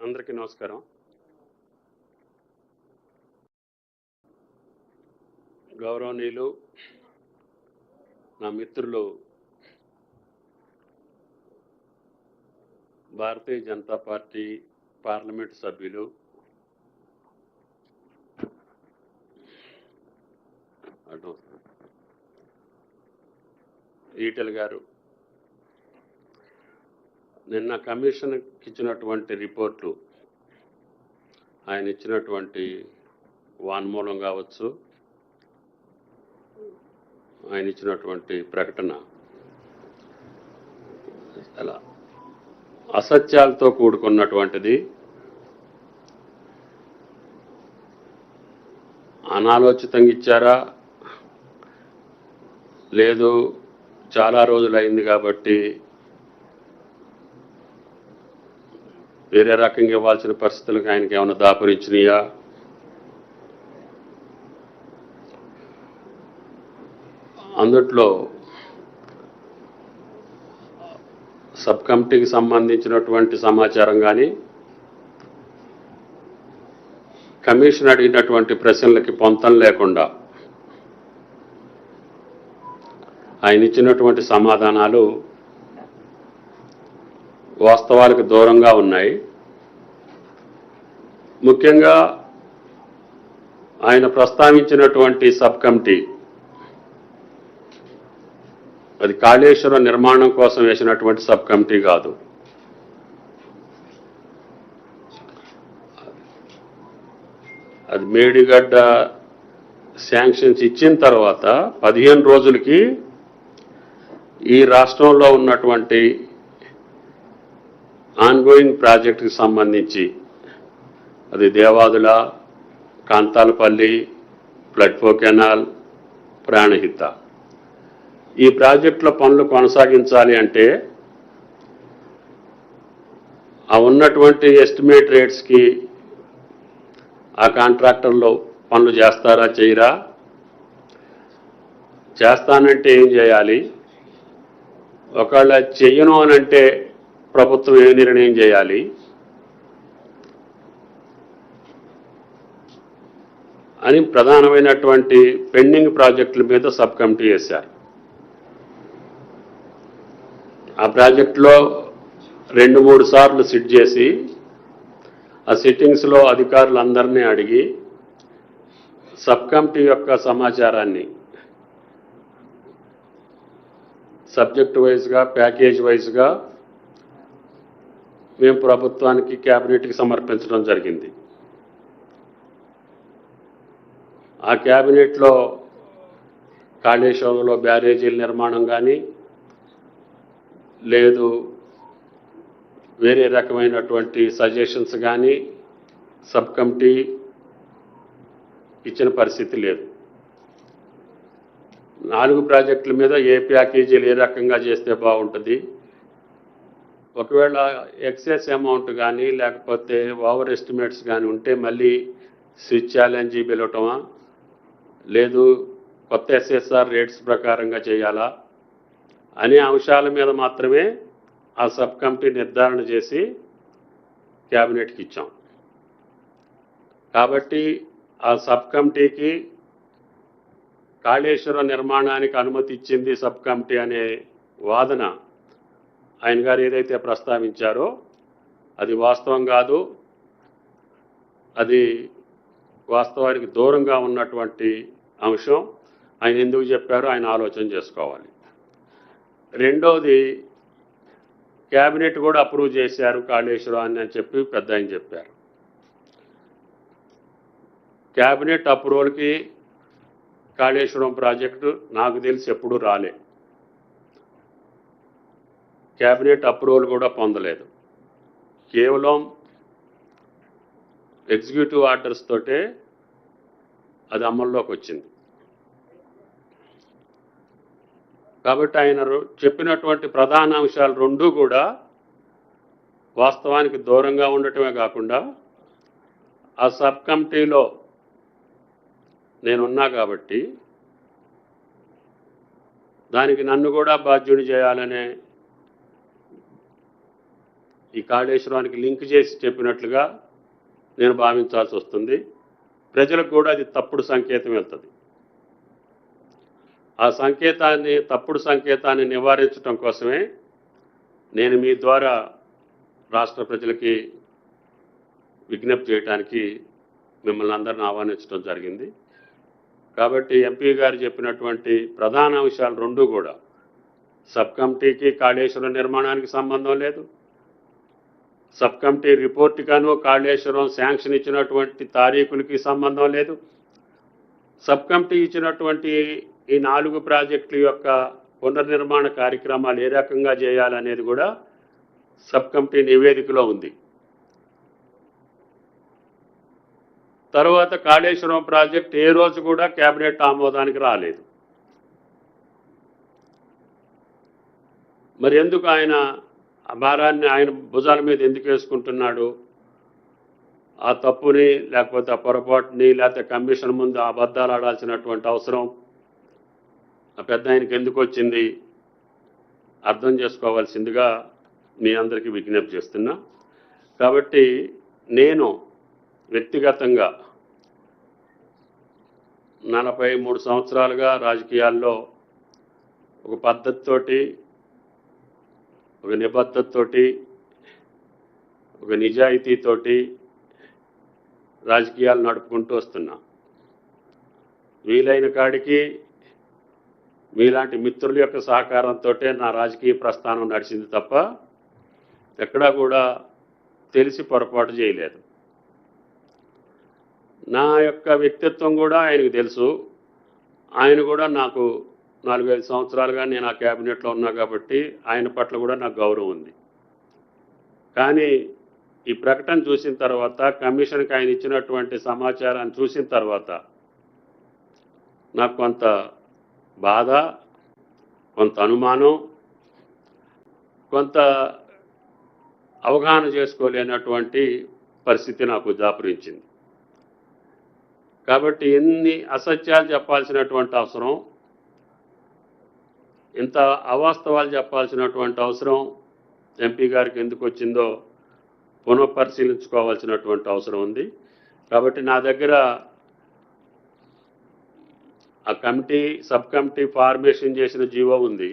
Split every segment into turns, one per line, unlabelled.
అందరికీ నమస్కారం. గౌరవనీయులు నా మిత్రులు భారతీయ జనతా పార్టీ పార్లమెంట్ సభ్యులు అటు ఈటెల్ గారు నిన్న కమిషన్కి ఇచ్చినటువంటి రిపోర్ట్లు ఆయన ఇచ్చినటువంటి వాన్మూలం కావచ్చు ఆయన ఇచ్చినటువంటి ప్రకటన. చాలా అసత్యాలతో కూడుకున్నటువంటిది అనాలోచితంగా ఇచ్చారా లేదు చాలా రోజులైంది కాబట్టి వేరే రకంగా ఇవ్వాల్సిన పరిస్థితులకు ఆయనకి ఏమైనా దాపురించినాయా? అందుట్లో సబ్ కమిటీకి సంబంధించినటువంటి సమాచారం కానీ కమిషన్ అడిగినటువంటి ప్రశ్నలకి పొంతం లేకుండా ఆయన ఇచ్చినటువంటి సమాధానాలు వాస్తవాలకు దూరంగా ఉన్నాయి. ముఖ్యంగా ఆయన ప్రస్తావించినటువంటి సబ్ కమిటీ అది కాళేశ్వరం నిర్మాణం కోసం వేసినటువంటి సబ్ కమిటీ కాదు. అది మేడిగడ్డ శాంక్షన్స్ ఇచ్చిన తర్వాత పదిహేను రోజులకి ఈ రాష్ట్రంలో ఉన్నటువంటి ఆన్గోయింగ్ ప్రాజెక్టుకి సంబంధించి అది దేవాదుల కాంతాలపల్లి ప్లట్ఫో కెనాల్ ప్రాణహిత. ఈ ప్రాజెక్టుల పనులు కొనసాగించాలి అంటే ఆ ఉన్నటువంటి ఎస్టిమేట్ రేట్స్కి ఆ కాంట్రాక్టర్లు పనులు చేస్తారా చేయరా? చేస్తానంటే ఏం చేయాలి? ఒకవేళ చెయ్యను అని అంటే ప్రభుత్వం ఏ నిర్ణయం చేయాలి? అని ప్రధానమైనటువంటి పెండింగ్ ప్రాజెక్టుల మీద సబ్ కమిటీ వేశారు. ఆ ప్రాజెక్టులో రెండు మూడు సార్లు సిట్ చేసి ఆ సిట్టింగ్స్లో అధికారులందరినీ అడిగి సబ్ కమిటీ యొక్క సమాచారాన్ని సబ్జెక్ట్ వైజ్గా ప్యాకేజ్ వైజ్గా మేము ప్రభుత్వానికి క్యాబినెట్కి సమర్పించడం జరిగింది. ఆ క్యాబినెట్లో కాళేశ్వరంలో బ్యారేజీల నిర్మాణం కానీ లేదు వేరే రకమైనటువంటి సజెషన్స్ కానీ సబ్ కమిటీ ఇచ్చిన పరిస్థితి లేదు. నాలుగు ప్రాజెక్టుల మీద ఏ ప్యాకేజీలు ఏ రకంగా చేస్తే బాగుంటుంది? ఒకవేళ ఎక్సెస్ అమౌంట్ కానీ లేకపోతే ఓవర్ ఎస్టిమేట్స్ కానీ ఉంటే మళ్ళీ స్విచ్ ఛాలెంజ్ పిలవటమా లేదు కొత్త ఎస్ఎస్ఆర్ రేట్స్ ప్రకారంగా చేయాలా అనే అంశాల మీద మాత్రమే ఆ సబ్ కమిటీ నిర్ధారణ చేసి క్యాబినెట్కి ఇచ్చాం. కాబట్టి ఆ సబ్ కమిటీకి కాళేశ్వరం నిర్మాణానికి అనుమతి ఇచ్చింది సబ్ కమిటీ అనే వాదన ఆయన గారు ఏదైతే ప్రస్తావించారో అది వాస్తవం కాదు. అది వాస్తవానికి దూరంగా ఉన్నటువంటి అంశం. ఆయన ఎందుకు చెప్పారో ఆయన ఆలోచన చేసుకోవాలి. రెండోది క్యాబినెట్ కూడా అప్రూవ్ చేశారు కాళేశ్వరం అని చెప్పి పెద్ద ఆయన చెప్పారు. క్యాబినెట్ అప్రూవల్కి కాళేశ్వరం ప్రాజెక్టు నాకు తెలిసి ఎప్పుడూ రాలే. క్యాబినెట్ అప్రూవల్ కూడా పొందలేదు. కేవలం ఎగ్జిక్యూటివ్ ఆర్డర్స్ తోటే అది అమల్లోకి వచ్చింది. కాబట్టి ఆయన చెప్పినటువంటి ప్రధాన అంశాలు రెండూ కూడా వాస్తవానికి దూరంగా ఉండటమే కాకుండా ఆ సబ్ కమిటీలో నేనున్నా కాబట్టి దానికి నన్ను కూడా బాధ్యుని చేయాలనే ఈ కాళేశ్వరానికి లింక్ చేసి చెప్పినట్లుగా నేను భావించాల్సి వస్తుంది. ప్రజలకు కూడా అది తప్పుడు సంకేతం వెళ్తుంది. ఆ సంకేతాన్ని తప్పుడు సంకేతాన్ని నివారించడం కోసమే నేను మీ ద్వారా రాష్ట్ర ప్రజలకి విజ్ఞప్తి చేయడానికి మిమ్మల్ని అందరిని ఆహ్వానించడం జరిగింది. కాబట్టి ఎంపీ గారు చెప్పినటువంటి ప్రధాన అంశాలు రెండు కూడా. సబ్ కమిటీకి కాళేశ్వరం నిర్మాణానికి సంబంధం లేదు. సబ్ కమిటీ రిపోర్ట్ గాను కాళేశ్వరం శాంక్షన్ ఇచ్చినటువంటి తారీఖులకి సంబంధం లేదు. సబ్ కమిటీ ఇచ్చినటువంటి ఈ నాలుగు ప్రాజెక్టుల యొక్క పునర్నిర్మాణ కార్యక్రమాలు ఏ రకంగా చేయాలనేది కూడా సబ్ కమిటీ నివేదికలో ఉంది. తర్వాత కాళేశ్వరం ప్రాజెక్ట్ ఏ రోజు కూడా కేబినెట్ ఆమోదానికి రాలేదు. మరి ఎందుకు ఆయన ఆ భారాన్ని ఆయన భుజాల మీద ఎందుకు వేసుకుంటున్నాడు? ఆ తప్పుని లేకపోతే ఆ పొరపాటుని లేకపోతే కమిషన్ ముందు అబద్ధాలు ఆడాల్సినటువంటి అవసరం ఆ పెద్ద ఆయనకి ఎందుకు వచ్చింది? అర్థం చేసుకోవాల్సిందిగా మీ అందరికీ విజ్ఞప్తి చేస్తున్నా. కాబట్టి నేను వ్యక్తిగతంగా నలభై మూడు సంవత్సరాలుగా రాజకీయాల్లో ఒక పద్ధతితోటి ఒక నిబద్ధతతోటి ఒక నిజాయితీతోటి రాజకీయాలు నడుపుకుంటూ వస్తున్నా. వీలైన కాడికి మీలాంటి మిత్రుల యొక్క సహకారంతో నా రాజకీయ ప్రస్థానం నడిచింది తప్ప ఎక్కడా కూడా తెలిసి పొరపాటు చేయలేదు. నా యొక్క వ్యక్తిత్వం కూడా ఆయనకు తెలుసు. ఆయన కూడా నాకు నాలుగైదు సంవత్సరాలుగా నేను ఆ క్యాబినెట్లో ఉన్నా కాబట్టి ఆయన పట్ల కూడా నాకు గౌరవం ఉంది. కానీ ఈ ప్రకటన చూసిన తర్వాత కమిషన్కి ఆయన ఇచ్చినటువంటి సమాచారాన్ని చూసిన తర్వాత నాకు కొంత బాధ కొంత అనుమానం కొంత అవగాహన చేసుకోలేనటువంటి పరిస్థితి నాకు దాపురించింది. కాబట్టి ఎన్ని అసత్యాలు చెప్పాల్సినటువంటి అవసరం ఇంత అవాస్తవాలు చెప్పాల్సినటువంటి అవసరం ఎంపీ గారికి ఎందుకు వచ్చిందో పునఃపరిశీలించుకోవాల్సినటువంటి అవసరం ఉంది. కాబట్టి నా దగ్గర ఆ కమిటీ సబ్ కమిటీ ఫార్మేషన్ చేసిన జీవో ఉంది.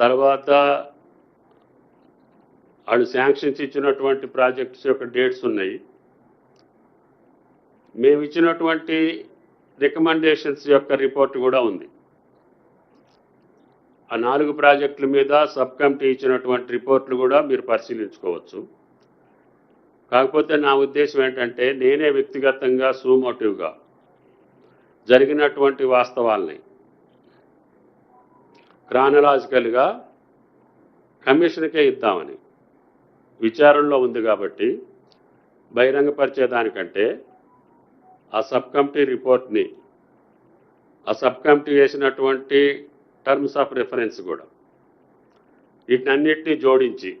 తర్వాత వాళ్ళు శాంక్షన్స్ ఇచ్చినటువంటి ప్రాజెక్ట్స్ యొక్క డేట్స్ ఉన్నాయి. మేము ఇచ్చినటువంటి రికమెండేషన్స్ యొక్క రిపోర్ట్ కూడా ఉంది. ఆ నాలుగు ప్రాజెక్టుల మీద సబ్ కమిటీ ఇచ్చినటువంటి రిపోర్ట్లు కూడా మీరు పరిశీలించుకోవచ్చు. కాకపోతే నా ఉద్దేశం ఏంటంటే నేనే వ్యక్తిగతంగా సూమోటివ్గా జరిగినటువంటి వాస్తవాల్ని క్రానలాజికల్గా కమిషన్కే ఇద్దామని విచారణలో ఉంది కాబట్టి బహిరంగపరిచేదానికంటే ఆ సబ్ కమిటీ రిపోర్ట్ని ఆ సబ్ కమిటీ వేసినటువంటి టర్మ్స్ ఆఫ్ రిఫరెన్స్ కూడా. వీటినన్నిటినీ జోడించి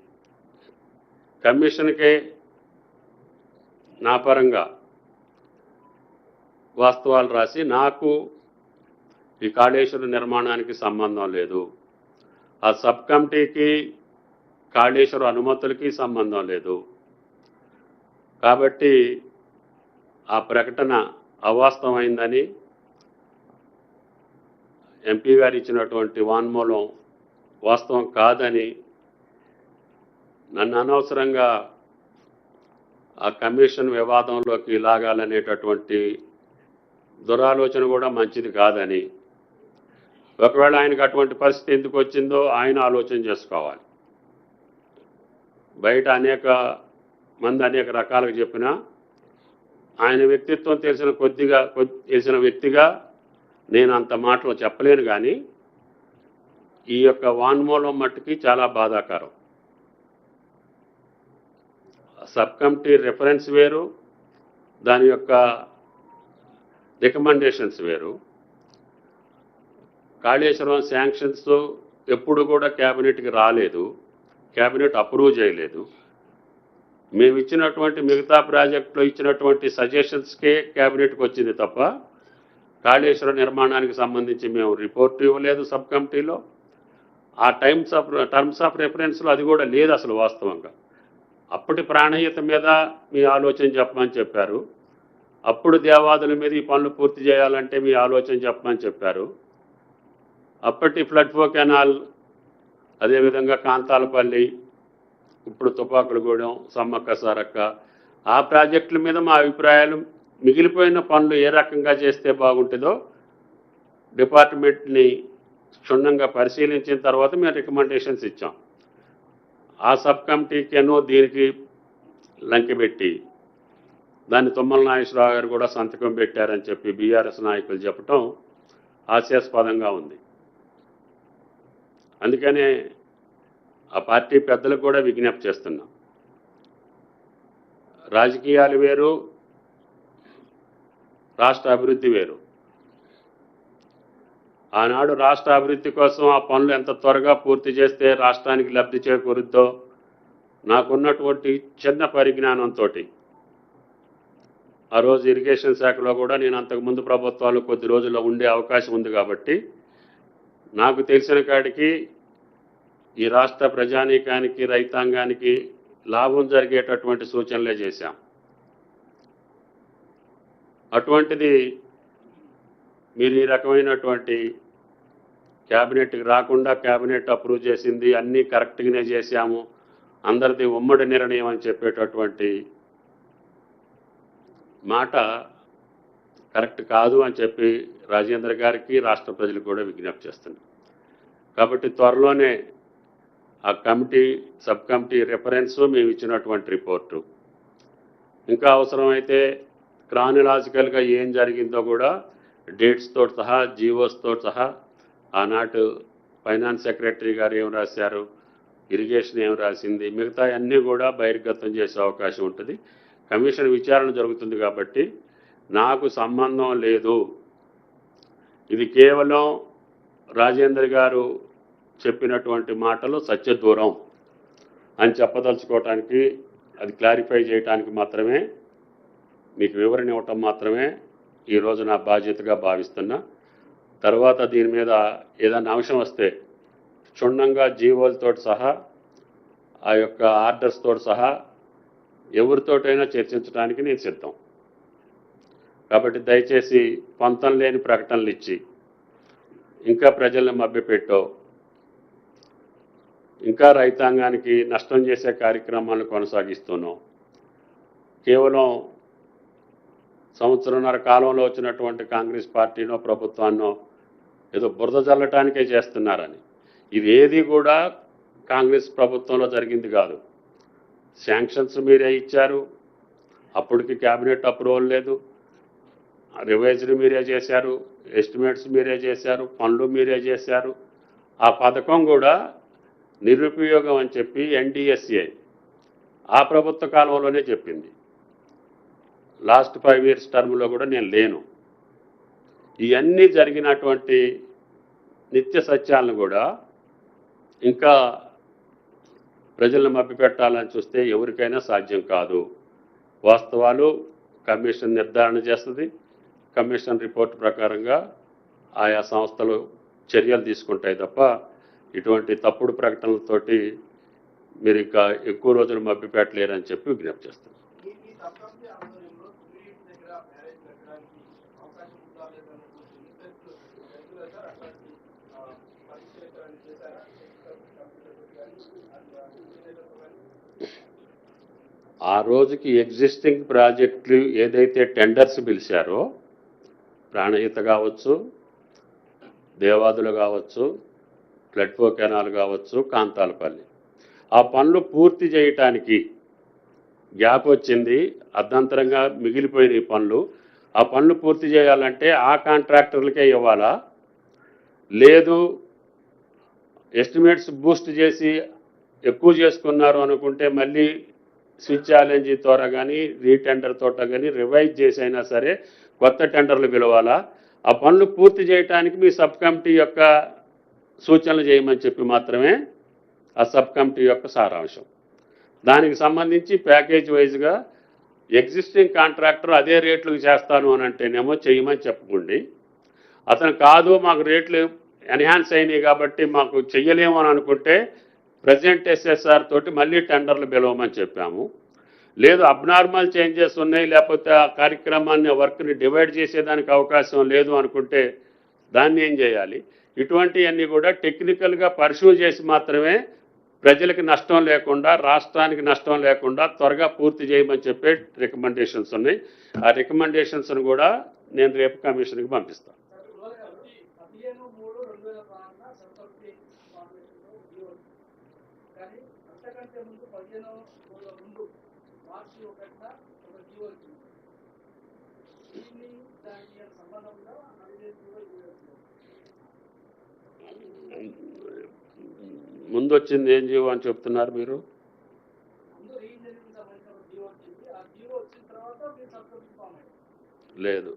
కమిషన్కే నా పరంగా వాస్తవాలు రాసి నాకు ఈ కాళేశ్వర నిర్మాణానికి సంబంధం లేదు. ఆ సబ్ కమిటీకి కాళేశ్వర అనుమతులకి సంబంధం లేదు. కాబట్టి ఆ ప్రకటన అవాస్తవమైందని ఎంపీ గారు ఇచ్చినటువంటి వాన్మూలం వాస్తవం కాదని నన్ను అనవసరంగా ఆ కమిషన్ వివాదంలోకి లాగాలనేటటువంటి దురాలోచన కూడా మంచిది కాదని. ఒకవేళ ఆయనకు అటువంటి పరిస్థితి ఎందుకు వచ్చిందో ఆయన ఆలోచన చేసుకోవాలి. బయట అనేక మంది అనేక రకాలుగా చెప్పినా ఆయన వ్యక్తిత్వం తెలిసిన కొద్దిగా కొద్ది తెలిసిన వ్యక్తిగా నేను అంత మాటలు చెప్పలేను కానీ ఈ యొక్క వాన్మూలం మట్టుకి చాలా బాధాకరం. సబ్ కమిటీ రెఫరెన్స్ వేరు దాని యొక్క రికమెండేషన్స్ వేరు. కాళేశ్వరం శాంక్షన్స్ ఎప్పుడు కూడా క్యాబినెట్కి రాలేదు క్యాబినెట్ అప్రూవ్ చేయలేదు. మేము ఇచ్చినటువంటి మిగతా ప్రాజెక్టులో ఇచ్చినటువంటి సజెషన్స్కే క్యాబినెట్కి వచ్చింది తప్ప కాళేశ్వర నిర్మాణానికి సంబంధించి మేము రిపోర్ట్ ఇవ్వలేదు సబ్ కమిటీలో. ఆ టైమ్స్ ఆఫ్ టర్మ్స్ ఆఫ్ రెఫరెన్స్లో అది కూడా లేదు అసలు వాస్తవంగా. అప్పటి ప్రాణహిత మీద మీ ఆలోచన చెప్పమని చెప్పారు. అప్పుడు దేవాదుల మీద ఈ పనులు పూర్తి చేయాలంటే మీ ఆలోచన చెప్పమని చెప్పారు. అప్పటి ఫ్లడ్ ఫో కెనాల్ అదేవిధంగా కాంతాలపల్లి ఇప్పుడు తుపాకులగూడెం సమ్మక్క సారక్క ఆ ప్రాజెక్టుల మీద మా అభిప్రాయాలు మిగిలిపోయిన పనులు ఏ రకంగా చేస్తే బాగుంటుందో డిపార్ట్మెంట్ని క్షుణ్ణంగా పరిశీలించిన తర్వాత మేము రికమెండేషన్స్ ఇచ్చాం. ఆ సబ్ కమిటీకేనో దీనికి లంకెపెట్టి దాన్ని తుమ్మల నాగేశ్వరరావు గారు కూడా సంతకం పెట్టారని చెప్పి బీఆర్ఎస్ నాయకులు చెప్పటం హాస్యాస్పదంగా ఉంది. అందుకనే ఆ పార్టీ పెద్దలకు కూడా విజ్ఞప్తి చేస్తున్నాం. రాజకీయాలు వేరు రాష్ట్ర అభివృద్ధి వేరు. ఆనాడు రాష్ట్ర అభివృద్ధి కోసం ఆ పనులు ఎంత త్వరగా పూర్తి చేస్తే రాష్ట్రానికి లబ్ధి చేకూరుద్దో నాకున్నటువంటి చిన్న పరిజ్ఞానంతో ఆ రోజు ఇరిగేషన్ శాఖలో కూడా నేను అంతకుముందు ప్రభుత్వాలు కొద్ది రోజుల్లో ఉండే అవకాశం ఉంది కాబట్టి నాకు తెలిసిన కాడికి ఈ రాష్ట్ర ప్రజానీకానికి రైతాంగానికి లాభం జరిగేటటువంటి సూచనలే చేశాం. అటువంటిది మీరు ఈ రకమైనటువంటి క్యాబినెట్కి రాకుండా క్యాబినెట్ అప్రూవ్ చేసింది అన్నీ కరెక్ట్గానే చేశాము అందరిది ఉమ్మడి నిర్ణయం అని చెప్పేటటువంటి మాట కరెక్ట్ కాదు అని చెప్పి రాజేంద్ర గారికి రాష్ట్ర ప్రజలు కూడా విజ్ఞప్తి చేస్తున్నారు. కాబట్టి త్వరలోనే ఆ కమిటీ సబ్ కమిటీ రిఫరెన్స్ మేము ఇచ్చినటువంటి రిపోర్టు. ఇంకా అవసరమైతే క్రానిలాజికల్గా ఏం జరిగిందో కూడా డేట్స్తో సహా జీవోస్తో సహా ఆనాటు ఫైనాన్స్ సెక్రటరీ గారు ఏం రాశారు ఇరిగేషన్ ఏం రాసింది మిగతా అన్నీ కూడా బహిర్గతం చేసే అవకాశం ఉంటుంది. కమిషన్ విచారణ జరుగుతుంది కాబట్టి నాకు సంబంధం లేదు. ఇది కేవలం రాజేందర్ గారు చెప్పినటువంటి మాటలు సత్య దూరం అని చెప్పదలుచుకోవటానికి అది క్లారిఫై చేయడానికి మాత్రమే మీకు వివరణ ఇవ్వటం మాత్రమే ఈరోజు నా బాధ్యతగా భావిస్తున్నా. తర్వాత దీని మీద ఏదైనా అంశం వస్తే క్షుణ్ణంగా జీవోలతో సహా ఆ యొక్క ఆర్డర్స్తో సహా ఎవరితోటైనా చర్చించడానికి నేను సిద్ధం. కాబట్టి దయచేసి పొంతం లేని ప్రకటనలు ఇచ్చి ఇంకా ప్రజల్ని మభ్యపెట్టో ఇంకా రైతాంగానికి నష్టం చేసే కార్యక్రమాలను కొనసాగిస్తున్నాం కేవలం సంవత్సరంన్నర కాలంలో వచ్చినటువంటి కాంగ్రెస్ పార్టీనో ప్రభుత్వాన్నో ఏదో బురద చల్లటానికే చేస్తున్నారని. ఇది ఏది కూడా కాంగ్రెస్ ప్రభుత్వంలో జరిగింది కాదు. శాంక్షన్స్ మీరే ఇచ్చారు. అప్పటికి క్యాబినెట్ అప్రూవల్ లేదు. రివైజ్డ్ మీరే చేశారు. ఎస్టిమేట్స్ మీరే చేశారు. పనులు మీరే చేశారు. ఆ పథకం కూడా నిరుపయోగం అని చెప్పి ఎన్డిఎస్ఏ ఆ ప్రభుత్వ కాలంలోనే చెప్పింది. లాస్ట్ ఫైవ్ ఇయర్స్ టర్మ్లో కూడా నేను లేను. ఇవన్నీ జరిగినటువంటి నిత్య సత్యాలను కూడా ఇంకా ప్రజలను మభ్యపెట్టాలని చూస్తే ఎవరికైనా సాధ్యం కాదు. వాస్తవాలు కమిషన్ నిర్ధారణ చేస్తుంది. కమిషన్ రిపోర్ట్ ప్రకారంగా ఆయా సంస్థలు చర్యలు తీసుకుంటాయి తప్ప ఇటువంటి తప్పుడు ప్రకటనలతోటి మీరు ఇంకా ఎక్కువ రోజులు మభ్యపెట్టలేరని చెప్పి విజ్ఞప్తి చేస్తాను
ఈ ఈ సబ్కమిటీ ఆధ్వర్యంలో స్టూడెంట్స్ దగ్గర మ్యారేజ్ పెట్టడానికి అవకాశం ఉందా లేదన్నటువంటి రీసెర్చ్ రెగ్యులర్గా అట్లాంటి ఆ, పరిశీలనలు చేశారా కంప్యూటర్ కానీ అది ఇంజనీర్లతో కానీ
ఆ రోజుకి ఎగ్జిస్టింగ్ ప్రాజెక్టులు ఏదైతే టెండర్స్ పిలిచారో ప్రాణహిత కావచ్చు దేవాదులు కావచ్చు ఫ్లడ్ఫో కెనాల్ కావచ్చు కాంతాలపల్లి. ఆ పనులు పూర్తి చేయటానికి గ్యాప్ వచ్చింది. అర్ధంతరంగా మిగిలిపోయిన ఈ పనులు. ఆ పనులు పూర్తి చేయాలంటే ఆ కాంట్రాక్టర్లకే ఇవ్వాలా? లేదు ఎస్టిమేట్స్ బూస్ట్ చేసి ఎక్కువ చేసుకున్నారు అనుకుంటే మళ్ళీ స్విచ్ ఛాలెంజ్ ద్వారా కానీ రీటెండర్ తోట కానీ రివైజ్ చేసైనా సరే కొత్త టెండర్లు పిలవాలా? ఆ పనులు పూర్తి చేయడానికి మీ సబ్ కమిటీ యొక్క సూచనలు చేయమని చెప్పి మాత్రమే ఆ సబ్ కమిటీ యొక్క సారాంశం. దానికి సంబంధించి ప్యాకేజ్ వైజ్గా ఎగ్జిస్టింగ్ కాంట్రాక్టర్ అదే రేట్లకు చేస్తాను అని అంటేనేమో చేయమని చెప్పుకోండి. అతను కాదు మాకు రేట్లు ఎన్హాన్స్ అయినాయి కాబట్టి మాకు చెయ్యలేము అని అనుకుంటే ప్రజెంట్ ఎస్ఎస్ఆర్ తోటి మళ్ళీ టెండర్లు పిలవమని చెప్పాము. లేదు అబ్నార్మల్ చేంజెస్ ఉన్నాయి లేకపోతే ఆ కార్యక్రమాన్ని వర్క్ని డివైడ్ చేసేదానికి అవకాశం లేదు అనుకుంటే దాన్ని ఏం చేయాలి? ఇటువంటివన్నీ కూడా టెక్నికల్గా పర్సూ చేసి మాత్రమే ప్రజలకు నష్టం లేకుండా రాష్ట్రానికి నష్టం లేకుండా త్వరగా పూర్తి చేయమని చెప్పే రికమెండేషన్స్ ఉన్నాయి. ఆ రికమెండేషన్స్ను కూడా నేను రేపు కమిషన్కి పంపిస్తాను
పదిహేను మూడు రెండు వేల పదహారున సంతృప్తి ఫౌండేషన్లో జీవో వచ్చింది. కానీ అంతకంటే ముందు మార్చి ఒక జీవో దీన్ని దానికి.
ముందు వచ్చింది ఏం జీవో అని చెప్తున్నారు మీరు? లేదు.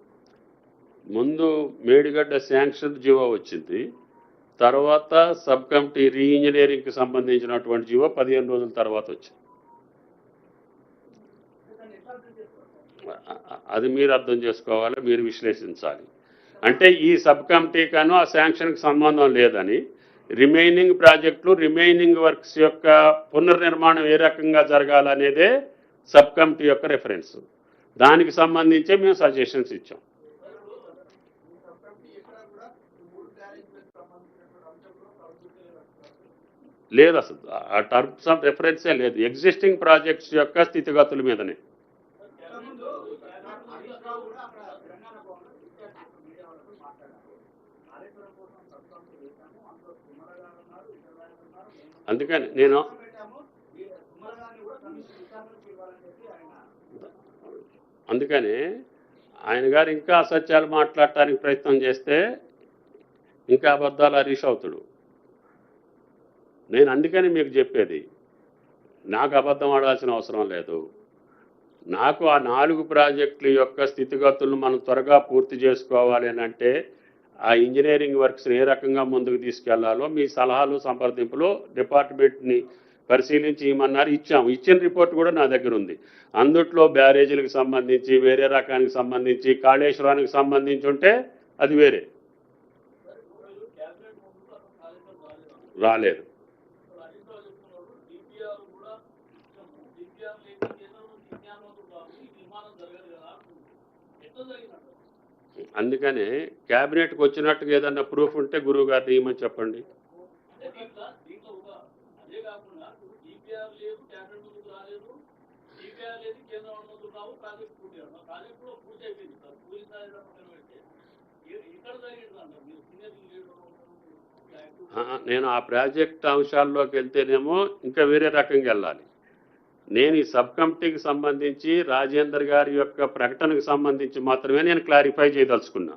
ముందు మేడిగడ్డ శాంక్షన్ జీవో వచ్చింది. తర్వాత సబ్ కమిటీ రీఇంజనీరింగ్కి సంబంధించినటువంటి జీవో పదిహేను రోజుల తర్వాత వచ్చింది. అది మీరు అర్థం చేసుకోవాలి మీరు విశ్లేషించాలి. అంటే ఈ సబ్ కమిటీకను ఆ శాంక్షన్కి సంబంధం లేదని రిమైనింగ్ ప్రాజెక్టులు రిమైనింగ్ వర్క్స్ యొక్క పునర్నిర్మాణం ఏ రకంగా జరగాలనేదే సబ్ కమిటీ యొక్క రెఫరెన్స్ దానికి సంబంధించే మేము సజెషన్స్ ఇచ్చాం
ఈ సబ్ కమిటీ ఎక్కడ కూడా ఈ మూడు బ్యారేజ్లకు సంబంధించినటువంటి అంశంలో ప్రభుత్వం
లేదు అసలు. ఆ టర్మ్స్ ఆఫ్ రెఫరెన్సే లేదు. ఎగ్జిస్టింగ్ ప్రాజెక్ట్స్ యొక్క స్థితిగతుల మీదనే. అందుకని నేను అందుకని ఆయన గారు ఇంకా అసత్యాలు మాట్లాడటానికి ప్రయత్నం చేస్తే ఇంకా అబద్ధాలు హరీష్ అవుతాడు. నేను అందుకని మీకు చెప్పేది. నాకు అబద్ధం ఆడాల్సిన అవసరం లేదు. నాకు ఆ నాలుగు ప్రాజెక్టుల యొక్క స్థితిగతులను మనం త్వరగా పూర్తి చేసుకోవాలి అని అంటే ఆ ఇంజనీరింగ్ వర్క్స్ని ఏ రకంగా ముందుకు తీసుకెళ్ళాలో మీ సలహాలు సంప్రదింపులు డిపార్ట్మెంట్ని పరిశీలించి ఇమ్మన్నారు ఇచ్చాము. ఇచ్చిన రిపోర్ట్ కూడా నా దగ్గర ఉంది. అందుట్లో బ్యారేజీలకు సంబంధించి వేరే రకానికి సంబంధించి కాళేశ్వరానికి సంబంధించి ఉంటే అది వేరే. రాలేదు. అందుకనే క్యాబినెట్కి వచ్చినట్టుగా ఏదన్నా ప్రూఫ్ ఉంటే గురువు గారిని ఇవ్వమని చెప్పండి నేను ఆ ప్రాజెక్ట్ అంశాల్లోకి వెళ్తేనేమో ఇంకా వేరే రకంగా వెళ్ళాలి. నేను ఈ సబ్ కమిటీకి సంబంధించి రాజేందర్ గారి యొక్క ప్రకటనకు సంబంధించి మాత్రమే నేను క్లారిఫై చేయదలుచుకున్నా.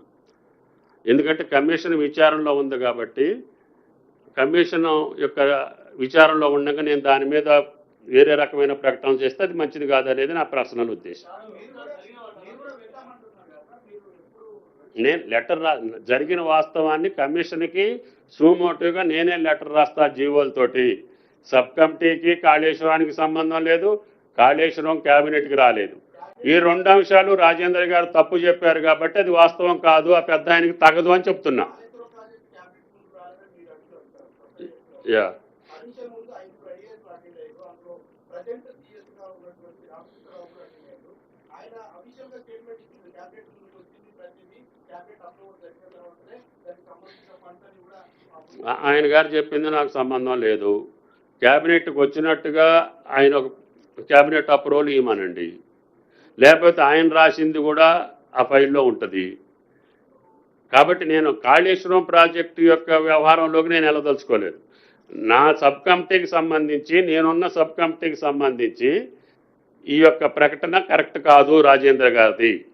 ఎందుకంటే కమిషన్ విచారణలో ఉంది కాబట్టి కమిషన్ యొక్క విచారణలో ఉండగా నేను దాని మీద వేరే రకమైన ప్రకటన చేస్తే అది మంచిది కాదనేది నా పర్సనల్ ఉద్దేశం. నేను లెటర్ రా జరిగిన వాస్తవాన్ని కమిషన్కి సుమోటివ్గా నేనే లెటర్ రాస్తా జీవోలతోటి. సబ్ కమిటీకి కాళేశ్వరానికి సంబంధం లేదు కాళేశ్వరం క్యాబినెట్కి రాలేదు. ఈ రెండు అంశాలు రాజేంద్ర గారు తప్పు చెప్పారు కాబట్టి అది వాస్తవం కాదు ఆ పెద్ద ఆయనకి తగదు అని చెప్తున్నా. యా.
ఆయన
గారు చెప్పింది నాకు సంబంధం లేదు. క్యాబినెట్కి వచ్చినట్టుగా ఆయన ఒక క్యాబినెట్ అప్రూవల్ ఇవ్వమనండి. లేకపోతే ఆయన రాసింది కూడా ఆ ఫైల్లో ఉంటుంది. కాబట్టి నేను కాళేశ్వరం ప్రాజెక్టు యొక్క వ్యవహారంలోకి నేను వెళ్ళదలుచుకోలేదు. నా సబ్ కమిటీకి సంబంధించి నేనున్న సబ్ కమిటీకి సంబంధించి ఈ యొక్క ప్రకటన కరెక్ట్ కాదు రాజేంద్ర గారిది.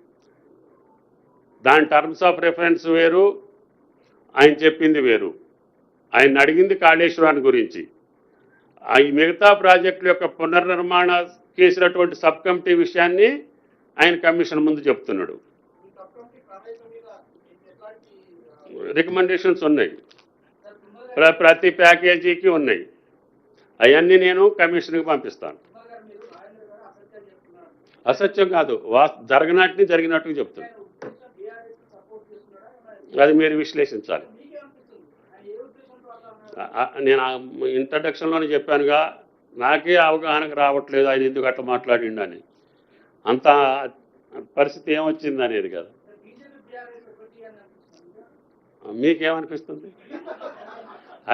దాని టర్మ్స్ ఆఫ్ రెఫరెన్స్ వేరు ఆయన చెప్పింది వేరు. ఆయన అడిగింది కాళేశ్వరాన్ని గురించి. ఈ మిగతా ప్రాజెక్టుల యొక్క పునర్నిర్మాణ చేసినటువంటి సబ్ కమిటీ విషయాన్ని ఆయన కమిషన్ ముందు చెప్తున్నాడు. రికమెండేషన్స్ ఉన్నాయి. ప్రతి ప్యాకేజీకి ఉన్నాయి. అవన్నీ నేను కమిషన్కి పంపిస్తాను.
అసత్యం
కాదు. వా జరగనట్టుని జరిగినట్టుగా చెప్తున్నాను అది మీరు విశ్లేషించాలి
మీకే అనిపిస్తుంది
ఆ- ఆ- నేను ఇంట్రడక్షన్లోనే చెప్పానుగా నాకే అవగాహనకు రావట్లేదు ఆయన ఎందుకు అట్లా మాట్లాడిండు అని అంత పరిస్థితి ఏమొచ్చింది అనేది కదా. మీకేమనిపిస్తుంది?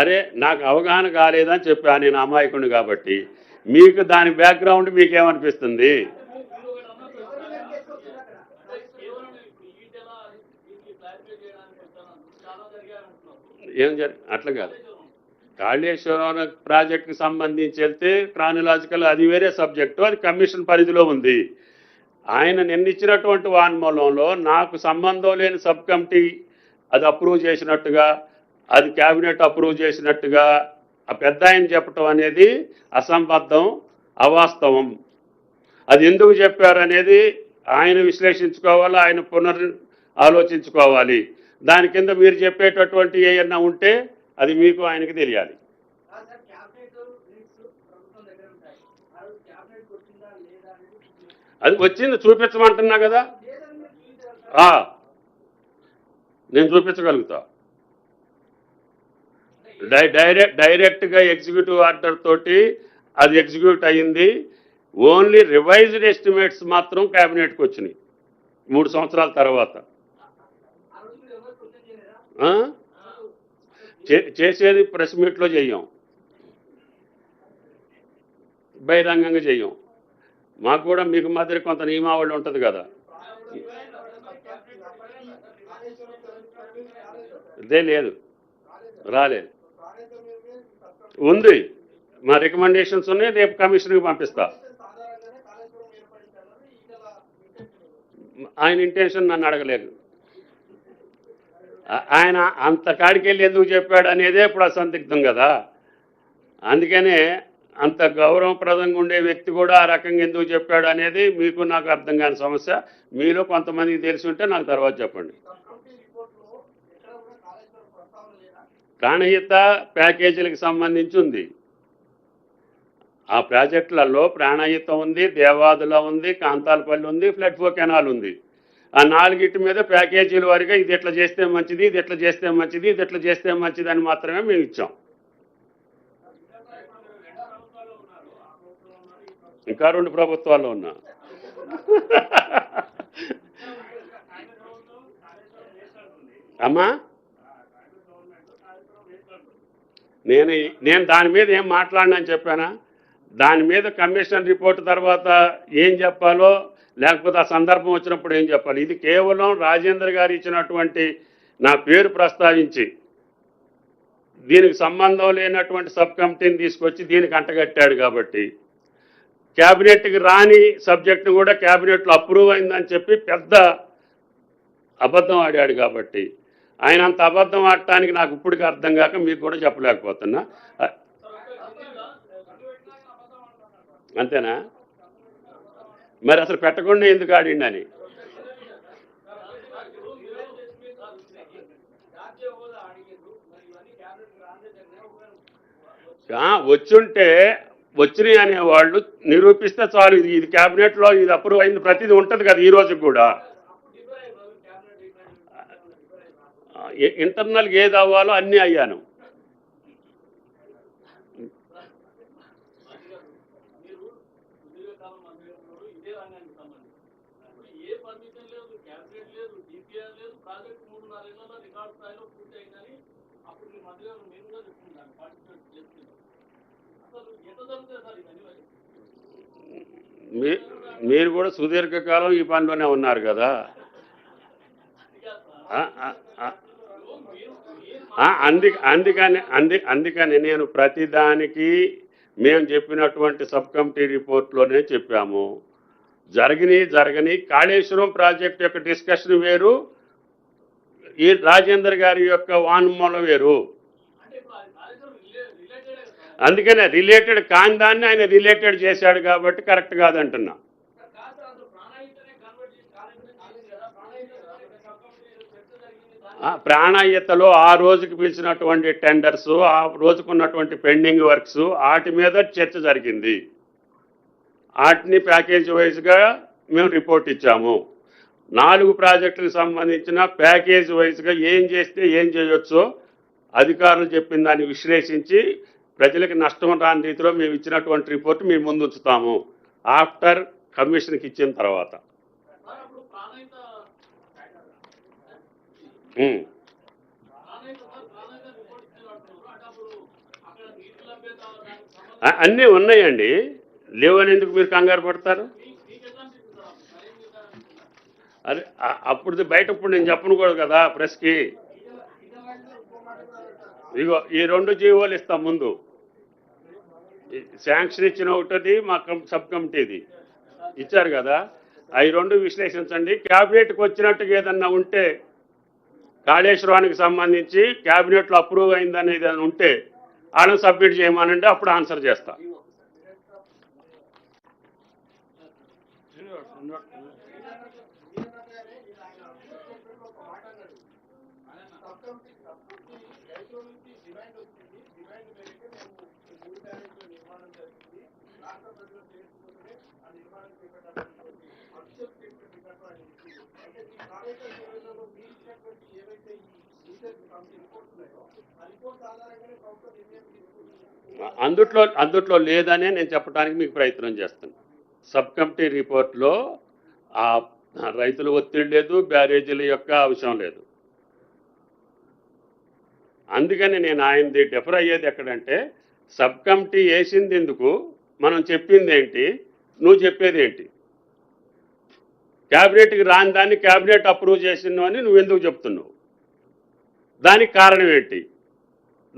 అరే నాకు అవగాహన కాలేదని చెప్పాను నేను అమాయకుని కాబట్టి. మీకు దాని బ్యాక్గ్రౌండ్ మీకేమనిపిస్తుంది? ఏం జరి అట్లా కాదు. కాళేశ్వరం ప్రాజెక్టుకి సంబంధించి వెళ్తే క్రానలాజికల్ అది వేరే సబ్జెక్టు అది కమిషన్ పరిధిలో ఉంది. ఆయన నిన్నిచ్చినటువంటి వాన్మూలంలో నాకు సంబంధం లేని సబ్ కమిటీ అది అప్రూవ్ చేసినట్టుగా అది క్యాబినెట్ అప్రూవ్ చేసినట్టుగా ఆ పెద్ద ఆయన చెప్పటం అనేది అసంబద్ధం అవాస్తవం. అది ఎందుకు చెప్పారు అనేది ఆయన విశ్లేషించుకోవాలి ఆయన పునర్ ఆలోచించుకోవాలి. దాని కింద మీరు చెప్పేటటువంటి ఏమన్నా ఉంటే అది మీకు ఆయనకి తెలియాలి. అది వచ్చింది చూపించమంటున్నా కదా? నేను చూపించగలుగుతా. డై డైరెక్ట్ డైరెక్ట్గా ఎగ్జిక్యూటివ్ ఆర్డర్ తోటి అది ఎగ్జిక్యూట్ అయ్యింది. ఓన్లీ రివైజ్డ్ ఎస్టిమేట్స్ మాత్రం క్యాబినెట్కి వచ్చినాయి. మూడు సంవత్సరాల తర్వాత
ఆ రోజు మీరు ఎవరు క్వశ్చన్ చేయలేదా
ఆ? చే- చేసేది ప్రెస్ మీట్లో చెయ్యం బహిరంగంగా చెయ్యం మాకు కూడా మీకు మాదిరి కొంత నియమావళి ఉంటుంది కదా. ఇదే లేదు. రాలేదు. ఉంది. మా రికమెండేషన్స్ ఉన్నాయి. రేపు కమిషన్కి పంపిస్తా. ఆయన ఇంటెన్షన్ నన్ను అడగలేదు. ఆయన అంత కాడికి వెళ్ళి ఎందుకు చెప్పాడు అనేదే ఇప్పుడు అసందిగ్ధం కదా. అందుకనే అంత గౌరవప్రదంగా ఉండే వ్యక్తి కూడా ఆ రకంగా ఎందుకు చెప్పాడు అనేది మీకు నాకు అర్థం కాని సమస్య. మీలో కొంతమందికి తెలిసి ఉంటే నాకు తర్వాత చెప్పండి. ప్రాణహిత ప్యాకేజీలకు సంబంధించి ఉంది. ఆ ప్రాజెక్టులలో ప్రాణహిత ఉంది దేవాదుల ఉంది కాంతాలపల్లి ఉంది ఫ్లడ్ ఫో కెనాల్ ఉంది. ఆ నాలుగిటి మీద ప్యాకేజీల వారిగా ఇది ఎట్లా చేస్తే మంచిది ఇది ఎట్లా చేస్తే మంచిది ఇది ఎట్లా చేస్తే మంచిది అని మాత్రమే మేము ఇచ్చాం. ఇంకా రెండు ప్రభుత్వాలు ఉన్నా. అమ్మా? నేను నేను దాని మీద ఏం మాట్లాడినని చెప్పానా? దాని మీద కమిషన్ రిపోర్ట్ తర్వాత ఏం చెప్పాలో లేకపోతే ఆ సందర్భం వచ్చినప్పుడు ఏం చెప్పాలి? ఇది కేవలం రాజేంద్ర గారు ఇచ్చినటువంటి నా పేరు ప్రస్తావించి దీనికి సంబంధం లేనటువంటి సబ్ కమిటీని తీసుకొచ్చి దీనికి అంటగట్టాడు కాబట్టి క్యాబినెట్కి రాని సబ్జెక్టు కూడా క్యాబినెట్లో అప్రూవ్ అయిందని చెప్పి పెద్ద అబద్ధం ఆడాడు కాబట్టి ఆయన అంత అబద్ధం ఆడటానికి నాకు ఇప్పటికీ అర్థం కాక మీకు కూడా చెప్పలేకపోతున్నా. అంతేనా? మరి అసలు పెట్టకుండా ఎందుకు
ఆడిండి
అని? వచ్చుంటే వచ్చినాయి అనేవాళ్ళు నిరూపిస్తే చాలు ఇది ఇది క్యాబినెట్లో ఇది అప్రూవ్ అయింది ప్రతిదీ ఉంటుంది కదా ఈ రోజు కూడా. ఇంటర్నల్గా ఏది అవ్వాలో అన్నీ అయ్యాను
మీరు సుదీర్ఘకాలం మంత్రిగా ఉన్నారు ఇదే రంగానికి సంబంధించి ఇప్పుడు ఏ పర్మిషన్ లేదు క్యాబినెట్ లేదు డిపిఆర్ లేదు ప్రాజెక్ట్ మూడు నాలుగేళ్ళలో రికార్డ్ స్థాయిలో పూర్తి అయిందని అప్పుడు మీ మంత్రిగా మీరు కూడా చెప్తున్నారు పార్టిసిపేట్ చేస్తున్నారు అసలు ఎట్లా జరుగుతుంది సార్ ఇవన్నీ
మీ మీరు కూడా సుదీర్ఘకాలం ఈ పనిలోనే ఉన్నారు కదా? అంది అందుకని అంది అందుకని నేను ప్రతిదానికి మేము చెప్పినటువంటి సబ్ కమిటీ రిపోర్ట్లోనే చెప్పాము. జరగని జరగని కాళేశ్వరం ప్రాజెక్ట్ యొక్క డిస్కషన్ వేరు. ఈ రాజేందర్ గారి యొక్క వాన్మూలం వేరు
అంటే ఇప్పుడు అది కాళేశ్వరం రిలేటెడ్ సార్
అందుకనే రిలేటెడ్ కాని దాన్ని ఆయన రిలేటెడ్ చేశాడు కాబట్టి కరెక్ట్ కాదంటున్నా.
సార్
ఆ ప్రాణాయతలో ఆ రోజుకి పిలిచినటువంటి టెండర్స్ ఆ రోజుకున్నటువంటి పెండింగ్ వర్క్స్ వాటి మీద చర్చ జరిగింది. వాటిని ప్యాకేజ్ వైజ్గా మేము రిపోర్ట్ ఇచ్చాము. నాలుగు ప్రాజెక్టులకు సంబంధించిన ప్యాకేజ్ వైజ్గా ఏం చేస్తే ఏం చేయొచ్చో అధికారులు చెప్పిన దాన్ని విశ్లేషించి ప్రజలకు నష్టం రాని రీతిలో మేము ఇచ్చినటువంటి రిపోర్ట్ మీ ముందు ఉంచుతాము. ఆఫ్టర్ కమిషన్కి ఇచ్చిన తర్వాత. అన్నీ ఉన్నాయండి. లేవని ఎందుకు మీరు కంగారు పడతారు?
అప్పుడు?
అదే అప్పుడు బయట ఇప్పుడు నేను చెప్పను కదా ప్రెస్కి. ఇగో ఈ రెండు జీవోలు ఇస్తాం ముందు. శాంక్షన్ ఇచ్చిన ఒకటిది మా కం- సబ్ కమిటీది. ఇచ్చారు కదా? అవి రెండు విశ్లేషించండి. క్యాబినెట్కి వచ్చినట్టుగా ఏదన్నా ఉంటే కాళేశ్వరానికి సంబంధించి క్యాబినెట్లో అప్రూవ్ అయిందనేది ఏదైనా ఉంటే వాళ్ళని సబ్మిట్ చేయమనండి అప్పుడు ఆన్సర్ చేస్తాను
రైతుల నుంచి డిమాండ్ వచ్చింది డిమాండ్ మేరకే మేము ఈ మూడు బ్యారేజ్ల నిర్మాణం జరిగింది రాష్ట్ర ప్రజల శ్రేయస్సు కోసమే ఆ నిర్మాణం చేపట్టాలని అఫీషియల్ స్టేట్మెంట్ ఇవ్వడం ఆయన ఇచ్చింది. అంటే ఈ కాళేశ్వర నివేదికలో మీరు ఇచ్చినటువంటి ఏవైతే ఈ రీసెర్చ్ కమిటీ రిపోర్ట్స్ ఉన్నాయో ఆ రిపోర్ట్స్ ఆధారంగానే ప్రభుత్వం నిర్ణయం తీసుకుంది
అందుట్లో అందుట్లో లేదనే నేను చెప్పడానికి మీకు ప్రయత్నం చేస్తాను. సబ్ కమిటీ రిపోర్ట్లో ఆ రైతుల ఒత్తిడి లేదు బ్యారేజీల యొక్క అవసరం లేదు. అందుకని నేను ఆయనది డెఫర్ అయ్యేది ఎక్కడంటే సబ్ కమిటీ వేసింది ఎందుకు? మనం చెప్పింది ఏంటి నువ్వు చెప్పేది ఏంటి క్యాబినెట్కి రాని దాన్ని క్యాబినెట్ అప్రూవ్ చేసినావు అని నువ్వు ఎందుకు చెప్తున్నావు? దానికి కారణం ఏంటి?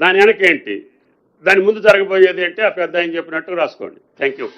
దాని వెనకేంటి దాని ముందు జరగబోయేది ఏంటి? ఆ పెద్ద ఆయన చెప్పినట్టు రాసుకోండి. Thank you